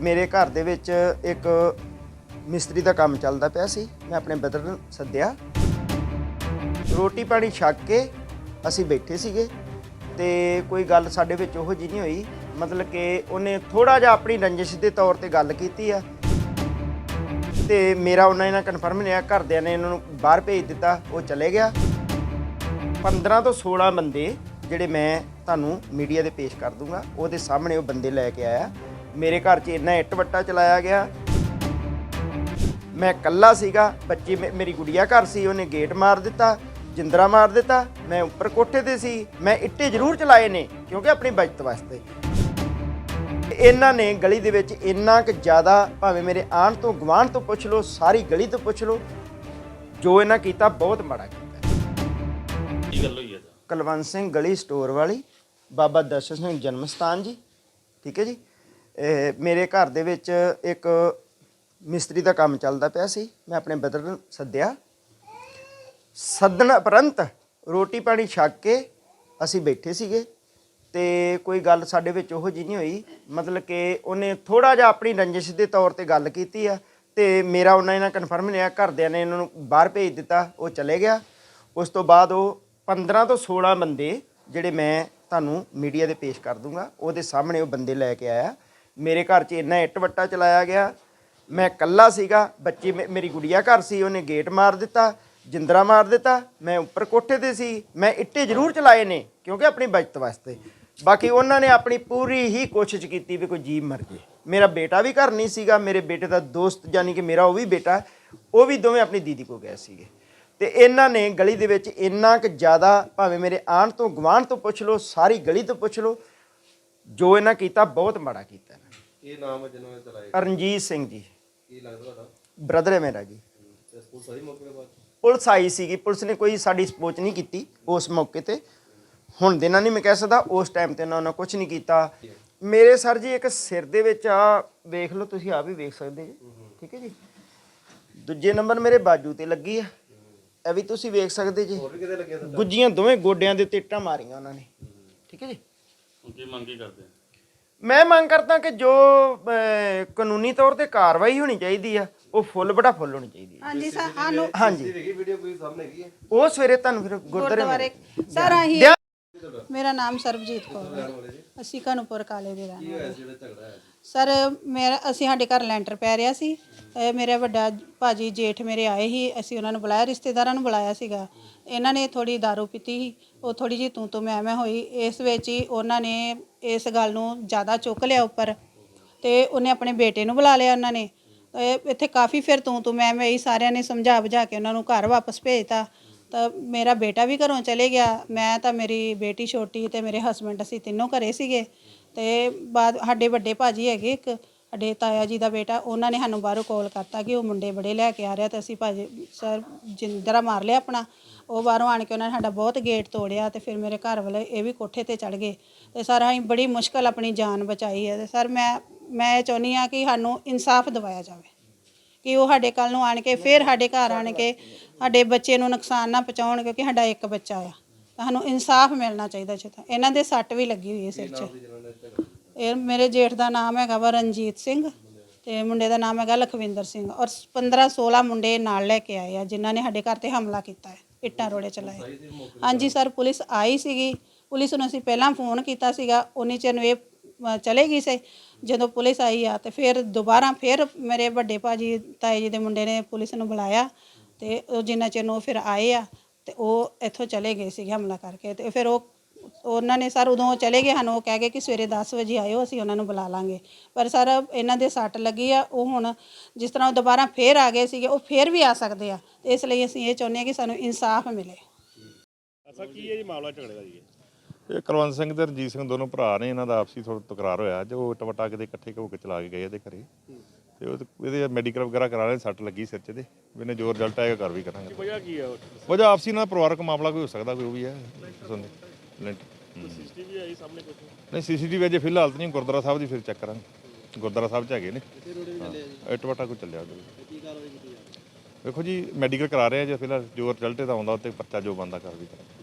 ਮੇਰੇ ਘਰ ਦੇ ਵਿੱਚ ਇੱਕ ਮਿਸਤਰੀ ਦਾ ਕੰਮ ਚੱਲਦਾ ਪਿਆ ਸੀ। ਮੈਂ ਆਪਣੇ ਬ੍ਰਦਰ ਨੂੰ ਸੱਦਿਆ। ਰੋਟੀ ਪਾਣੀ ਛੱਕ ਕੇ ਅਸੀਂ ਬੈਠੇ ਸੀਗੇ ਤੇ ਕੋਈ ਗੱਲ ਸਾਡੇ ਵਿੱਚ ਉਹੋ ਜਿਹੀ ਨਹੀਂ ਹੋਈ। ਮਤਲਬ ਕਿ ਉਹਨੇ ਥੋੜਾ ਜਿਹਾ ਆਪਣੀ ਰੰਜਿਸ਼ ਦੇ ਤੌਰ ਤੇ ਗੱਲ ਕੀਤੀ ਆ। ਤੇ ਮੇਰਾ ਉਹਨਾਂ ਨਾਲ ਕਨਫਰਮ ਨਹੀਂ ਆ ਘਰਦਿਆਂ ਨੇ ਇਹਨਾਂ ਨੂੰ ਬਾਹਰ ਭੇਜ ਦਿੱਤਾ। ਉਹ ਚਲੇ ਗਿਆ। 15 ਤੋਂ 16 ਬੰਦੇ ਜਿਹੜੇ ਮੈਂ ਤੁਹਾਨੂੰ ਮੀਡੀਆ ਦੇ ਪੇਸ਼ ਕਰ ਦੂੰਗਾ, ਉਹਦੇ ਸਾਹਮਣੇ ਉਹ ਬੰਦੇ ਲੈ ਕੇ ਆਇਆ। ਮੇਰੇ ਘਰ 'ਚ ਇੰਨਾ ਇੱਟ ਵੱਟਾ ਚਲਾਇਆ ਗਿਆ। ਮੈਂ ਇਕੱਲਾ ਸੀਗਾ ਬੱਚੀ ਮੇ- ਮੇਰੀ ਗੁੜੀਆ ਘਰ ਸੀ ਉਹਨੇ ਗੇਟ ਮਾਰ ਦਿੱਤਾ ਜਿੰਦਰਾ ਮਾਰ ਦਿੱਤਾ ਮੈਂ ਉੱਪਰ ਕੋਠੇ ਤੇ ਸੀ ਮੈਂ ਇੱਟੇ ਜ਼ਰੂਰ ਚਲਾਏ ਨੇ ਕਿਉਂਕਿ ਆਪਣੀ ਬਚਤ ਵਾਸਤੇ। ਇਹਨਾਂ ਨੇ ਗਲੀ ਦੇ ਵਿੱਚ ਇੰਨਾ ਕੁ ਜ਼ਿਆਦਾ ਭਾਵੇਂ ਮੇਰੇ ਆਣ ਤੋਂ ਗਵਾਂਢ ਤੋਂ ਪੁੱਛ ਲਓ ਸਾਰੀ ਗਲੀ ਤੋਂ ਪੁੱਛ ਲਓ ਜੋ ਇਹਨਾਂ ਕੀਤਾ ਬਹੁਤ ਮਾੜਾ ਕੀਤਾ। ਕੀ ਗੱਲ ਹੋਈ ਹੈ ਜੀ? ਕੁਲਵੰਤ ਸਿੰਘ ਗਲੀ ਸਟੋਰ ਵਾਲੀ ਬਾਬਾ ਦਰਸ਼ਨ ਸਿੰਘ ਜਨਮ ਸਥਾਨ ਜੀ ਠੀਕ ਹੈ ਜੀ? ਮੇਰੇ ਘਰ ਦੇ ਵਿੱਚ ਇੱਕ ਮਿਸਤਰੀ ਦਾ ਕੰਮ ਚੱਲਦਾ ਪਿਆ ਸੀ। ਮੈਂ ਆਪਣੇ ਬ੍ਰਦਰ ਨੂੰ ਸੱਦਿਆ। ਸੱਦਣ ਉਪਰੰਤ ਰੋਟੀ ਪਾਣੀ ਛੱਕ ਕੇ ਅਸੀਂ ਬੈਠੇ ਸੀਗੇ ਤੇ ਕੋਈ ਗੱਲ ਸਾਡੇ ਵਿੱਚ ਉਹੋ ਜਿਹੀ ਨਹੀਂ ਹੋਈ। ਮਤਲਬ ਕਿ ਉਹਨੇ ਥੋੜਾ ਜਿਹਾ ਆਪਣੀ ਰੰਜਿਸ਼ ਦੇ ਤੌਰ ਤੇ ਗੱਲ ਕੀਤੀ ਆ ਤੇ ਮੇਰਾ ਉਹਨਾਂ ਨਾਲ ਕਨਫਰਮ ਨਹੀਂ ਆ ਘਰਦਿਆਂ ਨੇ ਇਹਨਾਂ ਨੂੰ ਬਾਹਰ ਭੇਜ ਦਿੱਤਾ, ਉਹ ਚਲੇ ਗਿਆ। ਉਸ ਤੋਂ ਬਾਅਦ ਉਹ 15 ਤੋਂ 16 ਬੰਦੇ ਜਿਹੜੇ ਮੈਂ ਤੁਹਾਨੂੰ ਮੀਡੀਆ ਦੇ ਪੇਸ਼ ਕਰ ਦੂੰਗਾ, ਉਹਦੇ ਸਾਹਮਣੇ ਉਹ ਬੰਦੇ ਲੈ ਕੇ ਆਇਆ। ਮੇਰੇ ਘਰ 'ਚ ਇੰਨਾ ਇੱਟ ਵੱਟਾ ਚਲਾਇਆ ਗਿਆ। ਮੈਂ ਇਕੱਲਾ ਸੀਗਾ, ਬੱਚੀ ਮੇ- ਮੇਰੀ ਗੁੜੀਆ ਘਰ ਸੀ, ਉਹਨੇ ਗੇਟ ਮਾਰ ਦਿੱਤਾ, ਜਿੰਦਰਾ ਮਾਰ ਦਿੱਤਾ, ਮੈਂ ਉੱਪਰ ਕੋਠੇ ਤੇ ਸੀ, ਮੈਂ ਇੱਟੇ ਜ਼ਰੂਰ ਚਲਾਏ ਨੇ, ਕਿਉਂਕਿ ਆਪਣੀ ਬਚਤ ਵਾਸਤੇ। ਬਾਕੀ ਉਹਨਾਂ ਨੇ ਆਪਣੀ ਪੂਰੀ ਹੀ ਕੋਸ਼ਿਸ਼ ਕੀਤੀ ਵੀ ਕੋਈ ਜੀਵ ਮਰ ਜੇ। ਮੇਰਾ ਬੇਟਾ ਵੀ ਘਰ ਨਹੀਂ ਸੀਗਾ, ਮੇਰੇ ਬੇਟੇ ਦਾ ਦੋਸਤ ਯਾਨੀ ਕਿ ਮੇਰਾ ਉਹ ਵੀ ਬੇਟਾ, ਉਹ ਵੀ ਦੋਵੇਂ ਆਪਣੀ ਦੀਦੀ ਕੋ ਗਏ ਸੀਗੇ। ਤੇ ਇਹਨਾਂ ਨੇ ਗਲੀ ਦੇ ਵਿੱਚ ਇੰਨਾ ਕੁ ਜ਼ਿਆਦਾ ਭਾਵੇਂ ਮੇਰੇ ਆਣ ਤੋਂ ਗਵਾਂਢ ਤੋਂ ਪੁੱਛ ਲਓ, ਸਾਰੀ ਗਲੀ ਤੋਂ ਪੁੱਛ ਲਓ, ਜੋ ਇਹਨਾਂ ਕੀਤਾ ਬਹੁਤ ਮਾੜਾ ਕੀਤਾ। ਇਹ ਨਾਮ ਹੈ ਜਿਹਨਾਂ ਨੇ ਚਲਾਏ ਰਣਜੀਤ ਸਿੰਘ ਜੀ। ਕੀ ਲੱਗਦਾ ਤੁਹਾਡਾ? ਬ੍ਰਦਰ ਹੈ ਮੇਰਾ ਜੀ। ਤੇ ਸਕੂਲ ਸਹੀ ਮੌਕੇ ਦੇ ਬਾਅਦ ਪੁਲਿਸ ਆਈ ਸੀਗੀ। ਪੁਲਿਸ ਨੇ ਕੋਈ ਸਾਡੀ ਸਪੋਚ ਨਹੀਂ ਕੀਤੀ ਉਸ ਮੌਕੇ ਤੇ। ਹੁਣ ਦੇ ਨਾਲ ਨਹੀਂ ਮੈਂ ਕਹਿ ਸਕਦਾ ਉਸ ਟਾਈਮ ਤੇ ਉਹਨਾਂ ਨੇ ਕੁਝ ਨਹੀਂ ਕੀਤਾ। ਮੇਰੇ ਸਰ ਜੀ ਇੱਕ ਸਿਰ ਦੇ ਵਿੱਚ ਆ ਵੇਖ ਲਓ ਤੁਸੀਂ ਆ ਵੀ ਵੇਖ ਸਕਦੇ ਜੀ। ਠੀਕ ਹੈ ਜੀ। ਦੂਜੇ ਨੰਬਰ ਮੇਰੇ ਬਾਜੂ ਤੇ ਲੱਗੀ ਆ। ਇਹ ਵੀ ਤੁਸੀਂ ਵੇਖ ਸਕਦੇ ਜੀ। ਹੋਰ ਵੀ ਕਿਤੇ ਲੱਗਿਆ ਤੁਹਾਡਾ? ਗੁੱਜੀਆਂ ਦੋਵੇਂ ਗੋਡਿਆਂ ਦੇ ਉੱਤੇ ਇੱਟਾਂ ਮਾਰੀਆਂ ਉਹਨਾਂ ਨੇ। ਠੀਕ ਹੈ ਜੀ। ਕੀ ਮੰਗ ਕਰਦੇ ਆ? ਮੈਂ ਮੰਗ ਕਰਦਾ ਕਿ ਜੋ ਅਹ, ਕਾਨੂੰਨੀ ਤੌਰ ਤੇ ਕਾਰਵਾਈ ਹੋਣੀ ਚਾਹੀਦੀ ਆ ਉਹ ਫੁੱਲ ਬੜਾ ਫੁੱਲ ਹੋਣੀ ਚਾਹੀਦੀ ਹੈ ਹਾਂਜੀ ਸਰ ਸਾਨੂੰ ਹਾਂਜੀ। ਇਹ ਵੇਖੀ ਵੀਡੀਓ ਕੋਈ ਸਾਹਮਣੇ ਹੈਗੀ ਹੈ? ਉਹ ਸਵੇਰੇ ਤੁਹਾਨੂੰ ਫਿਰ ਗੁਰਦੁਆਰੇ। ਸਰ ਅਸੀਂ ਦਿਆ- ਮੇਰਾ ਨਾਮ ਸਰਬਜੀਤ ਕੌਰ ਹੈ। ਅਸੀਂ ਕਾਨੂੰਪੁਰ ਕਾਲੇ ਦੇ ਰਹਿਣ ਕੀ ਹੋਇਆ ਸੀ ਜਿਹੜਾ ਝਗੜਾ ਹੈ ਸਰ ਮੇਰਾ ਅਸੀਂ ਸਾਡੇ ਘਰ ਲੈਂਟਰ ਪੈ ਰਿਹਾ ਸੀ। ਮੇਰੇ ਵੱਡਾ ਭਾਜੀ ਜੇਠ ਮੇਰੇ ਆਏ ਸੀ, ਅਸੀਂ ਉਹਨਾਂ ਨੂੰ ਬੁਲਾਇਆ, ਰਿਸ਼ਤੇਦਾਰਾਂ ਨੂੰ ਬੁਲਾਇਆ ਸੀਗਾ। ਇਹਨਾਂ ਨੇ ਥੋੜੀ दारू ਪੀਤੀ ਸੀ, ਉਹ ਥੋੜੀ ਜੀ ਤੂੰ ਤੂੰ ਮੈਂ ਮੈਂ ਹੋਈ। ਇਸ ਵਿੱਚ ਹੀ ਉਹਨਾਂ ਨੇ ਇਸ ਗੱਲ ਨੂੰ ਜ਼ਿਆਦਾ ਚੁੱਕ ਲਿਆ ਉੱਪਰ ਤੇ ਉਹਨੇ ਆਪਣੇ ਬੇਟੇ ਨੂੰ ਬੁਲਾ ਲਿਆ ਉਹਨਾਂ ਨੇ। ਤੇ ਇੱਥੇ ਕਾਫੀ ਫਿਰ ਤੂੰ ਤੂੰ ਮੈਂ ਮੈਂ ਹੀ ਸਾਰਿਆਂ ਨੇ ਸਮਝਾ ਬੁਝਾ ਕੇ ਉਹਨਾਂ ਨੂੰ ਘਰ ਵਾਪਸ ਭੇਜਤਾ। ਤਾਂ ਮੇਰਾ ਬੇਟਾ ਵੀ ਘਰੋਂ ਚਲੇ ਗਿਆ। ਮੈਂ ਤਾਂ ਮੇਰੀ ਬੇਟੀ ਛੋਟੀ ਤੇ ਮੇਰੇ ਹਸਬੰਡ ਅਸੀਂ ਤਿੰਨੋਂ ਘਰੇ ਸੀਗੇ। ਤੇ ਬਾਅਦ ਸਾਡੇ ਵੱਡੇ ਭਾਜੀ ਹੈਗੇ ਇੱਕ ਸਾਡੇ ਤਾਇਆ ਜੀ ਦਾ ਬੇਟਾ, ਉਹਨਾਂ ਨੇ ਸਾਨੂੰ ਬਾਹਰੋਂ ਕਾਲ ਕਰਤਾ ਕਿ ਉਹ ਮੁੰਡੇ ਬੜੇ ਲੈ ਕੇ ਆ ਰਿਹਾ ਤੇ ਅਸੀਂ ਭਾਜੀ, ਸਰ ਜਿੰਦਰਾ ਮਾਰ ਲਿਆ ਆਪਣਾ। ਉਹ ਬਾਹਰੋਂ ਆਣ ਕੇ ਉਹਨਾਂ ਨੇ ਸਾਡਾ ਬਹੁਤ ਗੇਟ ਤੋੜਿਆ ਤੇ ਫਿਰ ਮੇਰੇ ਘਰ ਵਾਲੇ ਇਹ ਵੀ ਕੋਠੇ ਤੇ ਚੜ ਗਏ। ਤੇ ਸਰ ਅਸੀਂ ਬੜੀ ਮੁਸ਼ਕਲ ਆਪਣੀ ਜਾਨ ਬਚਾਈ ਹੈ ਤੇ ਸਰ ਮੈਂ ਮੈਂ ਇਹ ਚਾਹੁੰਦੀ ਆ ਕਿ ਸਾਨੂੰ ਇਨਸਾਫ ਦਿਵਾਇਆ ਜਾਵੇ। ਕਿ ਉਹ ਸਾਡੇ ਕੱਲ ਨੂੰ ਆਣ ਕੇ, ਫਿਰ ਸਾਡੇ ਘਰ ਆਣ ਕੇ ਸਾਡੇ ਬੱਚੇ ਨੂੰ ਨੁਕਸਾਨ ਨਾ ਪਹੁੰਚਾਉਣ ਕਿਉਂਕਿ ਸਾਡਾ ਇੱਕ ਬੱਚਾ ਆ। ਤਾਂ ਸਾਨੂੰ ਇਨਸਾਫ ਮਿਲਣਾ ਚਾਹੀਦਾ ਜਿੱਥੇ। ਇਹਨਾਂ ਦੇ ਸੱਟ ਵੀ ਲੱਗੀ ਹੋਈ ਹੈ ਸਿਰ 'ਚ। ਇਹ ਮੇਰੇ ਜੇਠ ਦਾ ਨਾਮ ਹੈਗਾ ਵਾ ਰਣਜੀਤ ਸਿੰਘ ਤੇ ਮੁੰਡੇ ਦਾ ਨਾਮ ਹੈਗਾ ਲਖਵਿੰਦਰ ਸਿੰਘ ਔਰ 15 16 ਮੁੰਡੇ ਨਾਲ ਲੈ ਕੇ ਆਏ ਆ ਜਿਨ੍ਹਾਂ ਨੇ ਸਾਡੇ ਘਰ ਤੇ ਹਮਲਾ ਕੀਤਾ ਹੈ ਇੱਟਾਂ ਰੋੜੇ ਚਲਾਏ। ਹਾਂਜੀ ਸਰ ਪੁਲਿਸ ਆਈ ਸੀਗੀ। ਪੁਲਿਸ ਨੂੰ ਅਸੀਂ ਪਹਿਲਾਂ ਫੋਨ ਕੀਤਾ ਸੀਗਾ ਉਨੀ ਚਿਰ ਨੂੰ ਇਹ ਅ, ਚਲੇ ਗਈ ਸੀ। ਜਦੋਂ ਪੁਲਿਸ ਆਈ ਆ ਤੇ ਫਿਰ ਦੁਬਾਰਾ ਫਿਰ ਮੇਰੇ ਵੱਡੇ ਭਾਜੀ ਤਾਏ ਜੀ ਦੇ ਮੁੰਡੇ ਨੇ ਪੁਲਿਸ ਨੂੰ ਬੁਲਾਇਆ ਤੇ ਉਹ ਜਿੰਨਾ ਚਿਰ ਨੂੰ ਉਹ ਫਿਰ ਆਏ ਆ ਤੇ ਉਹ ਇੱਥੋਂ ਚਲੇ ਗਏ ਸੀਗੇ ਹਮਲਾ ਕਰਕੇ ਤੇ ਫਿਰ ਉਹ ਉਹਨਾਂ ਨੇ ਸਰ ਉਦੋਂ ਚਲੇ ਗਏ ਸਾਨੂੰ ਉਹ ਕਹਿ ਗਏ ਕਿ ਸਵੇਰੇ 10 ਵਜੇ ਆਇਓ ਅਸੀਂ ਉਹਨਾਂ ਨੂੰ ਬੁਲਾ ਲਾਂਗੇ। ਪਰ ਸਰ ਇਹਨਾਂ ਦੇ ਸੱਟ ਲੱਗੀ ਆ ਉਹ ਹੁਣ ਜਿਸ ਤਰ੍ਹਾਂ ਉਹ ਦੁਬਾਰਾ ਫੇਰ ਆ ਗਏ ਸੀਗੇ ਉਹ ਫੇਰ ਵੀ ਆ ਸਕਦੇ ਆ। ਇਸ ਲਈ ਅਸੀਂ ਇਹ ਚਾਹੁੰਦੇ ਹਾਂ ਕਿ ਸਾਨੂੰ ਇਨਸਾਫ ਮਿਲੇ। ਅਸਾ ਕੀ ਹੈ ਜੀ ਮਾਮਲਾ ਝਗੜੇ ਦਾ ਜੀ? ਇਹ? ਕੁਲਵੰਤ ਸਿੰਘ ਤੇ ਰਣਜੀਤ ਸਿੰਘ ਦੋਨੋਂ ਭਰਾ ਨੇ ਇਹਨਾਂ ਦਾ ਆਪਸੀ ਥੋੜਾ ਤਕਰਾਰ ਹੋਇਆ। ਜੋ ਟਵਟਾ ਕਿਤੇ ਇਕੱਠੇ ਹੋ ਕੇ ਚਲਾ ਕੇ ਗਏ ਇਹਦੇ ਘਰੇ। ਤੇ ਉਹ ਇਹਦੇ ਮੈਡੀਕਲ ਵਗੈਰਾ ਕਰਾ ਰਹੇ ਸੱਟ ਲੱਗੀ ਸਿਰ 'ਚ ਦੇ ਇਹਨੇ ਜੋ ਰਿਜ਼ਲਟ ਆਏਗਾ ਕਰ ਵੀ ਕਰਾਂਗੇ ਵਜ੍ਹਾ ਕੀ ਹੈ ਵਜ੍ਹਾ ਆਪਸੀ ਨਾਲ ਪਰਿਵਾਰਕ ਮਾਮਲਾ ਕੋਈ ਹੋ ਸਕਦਾ ਕੋਈ ਉਹ ਵੀ ਹੈ। ਸੁਣਦੇ ਸੀਸੀਟੀਵੀ ਆਈ ਸਾਹਮਣੇ ਕੁਝ ਨਹੀਂ ਸੀਸੀਟੀਵੀ ਅਜੇ ਫਿਲਹਾਲ ਤਾਂ ਨਹੀਂ ਗੁਰਦੁਆਰਾ ਸਾਹਿਬ ਦੀ ਫਿਰ ਚੈੱਕ ਕਰਾਂਗੇ। ਗੁਰਦੁਆਰਾ ਸਾਹਿਬ 'ਚ ਹੈਗੇ ਨੇ। ਹਾਂ ਟਵਟਾ ਕੋਈ ਚੱਲਿਆ ਉਹਦੇ ਵੇਖੋ ਜੀ ਮੈਡੀਕਲ ਕਰਾ ਰਹੇ ਆ ਜੇ ਫਿਲਹਾਲ ਜੋ ਰਿਜ਼ਲਟ ਇਹਦਾ ਆਉਂਦਾ ਉੱਤੇ ਪਰਚਾ ਜੋ ਬੰਦਾ ਕਰ ਵੀ ਕਰਾਂਗੇ।